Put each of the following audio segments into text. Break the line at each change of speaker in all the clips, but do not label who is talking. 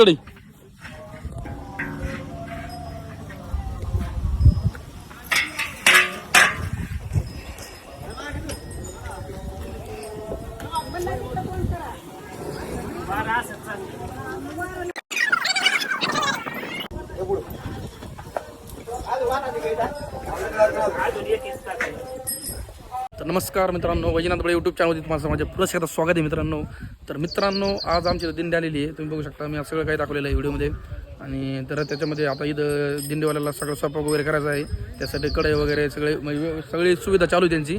कडे तर नमस्कार मित्रांनो वैजनाथ बळे यूट्यूब चॅनलमध्ये तुम्हाला माझ्या एकदा स्वागत आहे मित्रांनो. तर मित्रांनो आज आमची इथं दिंडी आलेली आहे. तुम्ही बघू शकता मी आज सगळं काही दाखवलेलं आहे व्हिडिओमध्ये. आणि तर त्याच्यामध्ये आता इथं दिंडीवाल्याला सगळं स्वयंपाक वगैरे करायचा आहे. त्यासाठी कढई वगैरे सगळे म्हणजे सगळी सुविधा चालू आहे त्यांची.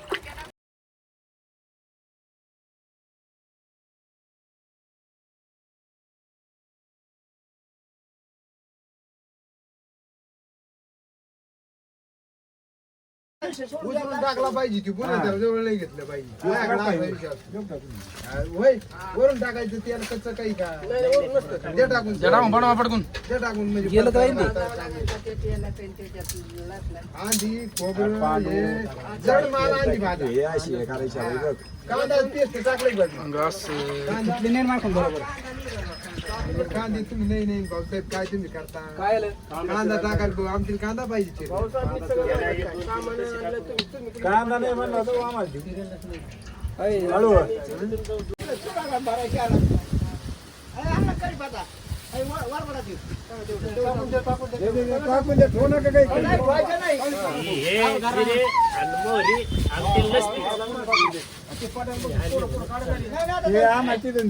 उचलून टाकला पाहिजे ती पुन्हा त्याला जवळ नाही घेतलं पाहिजे. माझ्याकडे असा विचार. हा, होय वरून टाकायचं त्याला कच्चं काही का? ते टाकून
जरा बनवा पडकून
ते टाकून म्हणजे गेलं आधी खोबरं हे जड माल आधी भाजा
हे अशी आहे करायची आहे बघ.
कांदा पेस्ट टाकलं पाहिजे
मग असं.
कांदा. कांदे तुम्ही नाही नाही भाऊसाहेब काय तुम्ही करता कांदा टाकायला भाऊ, आमची कांदा पाहिजे चिरून.
कांदा नाही म्हणलं हो आम्हाला देऊ. हळू. दे, दे, दे, टाकून दे, ठेवू नका काही. हे आम्हाला तिथून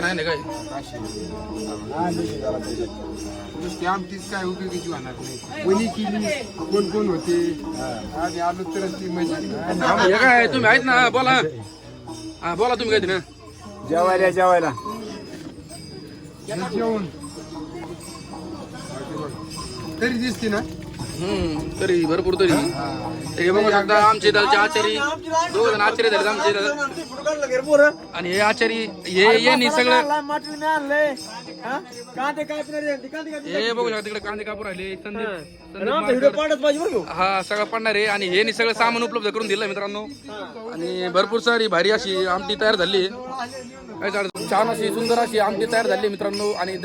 नाही नाही काय
हा, दे, दे, जरा दे.
नुसती आमटीच काय उपयोगीची होणार नाही. कोणी केली कोण कोण होते? आणि आलो तर ती म्हणजे
हा, काय तुम्ही आहेत ना? बोला. हा बोला तुम्ही काय ना
जेवायला जेवायला.
जेवण. तरी दिसते ना?
हम्म तरी भरपूर तरी. हे बघू शकता आमचे दलचे आचारी. दोघ जण आचार्य झाले आमचे इथं. आणि हे आचारी हे यांनी सगळं हे? बघू शकता तिकडे कांदे कापूर राहिले. संदीप संदीप मारकर. हा सगळं पडणार आहे. आणि हे सगळं सामान उपलब्ध करून दिलं मित्रांनो. आणि भरपूर सारी भारी अशी आमटी तयार झाली झालं? छान अशी सुंदर अशी आमटी तयार झाली मित्रांनो. आणि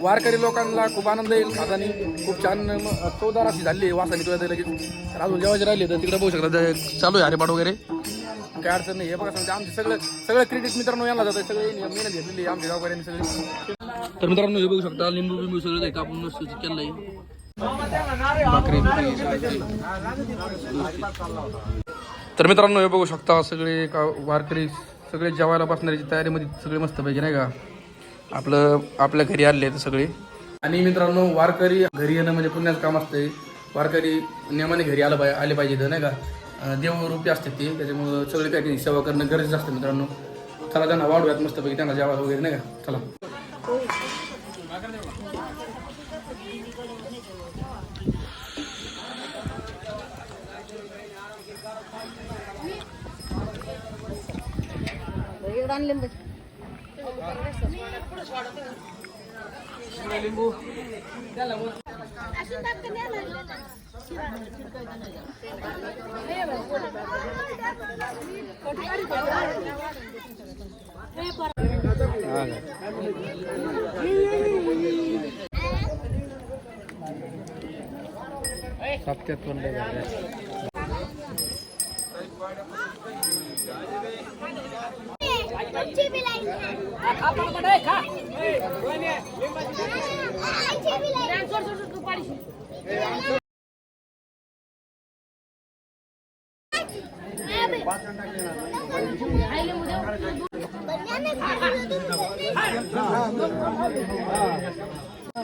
वारकरी लोकांना खूप आनंद येईल खातानी. खूप छान म- चवदार अशी झाली वासाने तुला लगेच. तर अजून जेवायचे राहिले तर तिकडे बघू शकता. चालू आहे हरिपाठ वगैरे. काय अडचण नाही. हे बघा सांगते आमचे सगळं सगळं क्रेडिट मित्रांनो यांना जातं सगळे मेहनत घेतलेली आमच्या गावकऱ्यांनी सगळी. तर मित्रांनो हे बघू शकता लिंबू बिंबू सगळं काही कापून मस्त केलं आहे. तर मित्रांनो हे बघू शकता सगळे का वारकरी सगळे जेवायला बसणाऱ्याची तयारीमध्ये सगळे मस्त पैकी नाही का? आपलं आपल्या घरी आले आहेत सगळे. आणि मित्रांनो वारकरी घरी येणं म्हणजे पुण्याचं काम असतंय. वारकरी नियमाने घरी आलं पाहिजे आले पाहिजे तर नाही का? देवरूपी असते ते त्याच्यामुळं सगळे काही सेवा करणं गरजेचं असतं मित्रांनो. चला त्यांना वाढूयात मस्तपैकी त्यांना जेवायला वगैरे नाही का? चला.
पान
लिंबू
लिंबू सत्य ખા પણ બડાય ખા કોઈને છોડ છોડ ઉપાડીશું બંને ખાધું હતું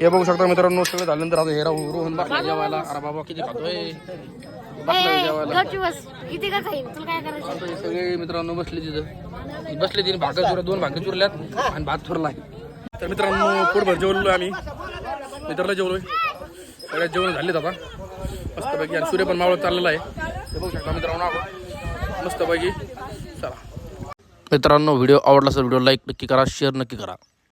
हे बघू शकता मित्रांनो सगळं झाल्यानंतर आता हे राहू रोहन बसला जेवायला. अरे बाबा किती खातोय? बसलाय जेवायला.
किती का तुला काय करायचं?
आता हे सगळे मित्रांनो बसले तिथं. बसले तिने भाकर चुरल्या दोन भाकरी चुरल्यात आणि भात चुरलाय तर मित्रांनो पोटभर जेवलो आम्ही. मित्राला जेवलोय. सगळ्यात जेवण झालेत आता. मस्तपैकी. आणि सूर्य पण मावळत चाललेला आहे. हे बघू शकता मित्रांनो आपण. मस्तपैकी. चला. मित्रांनो व्हिडिओ आवडला असेल व्हिडिओ लाईक नक्की करा शेअर नक्की करा.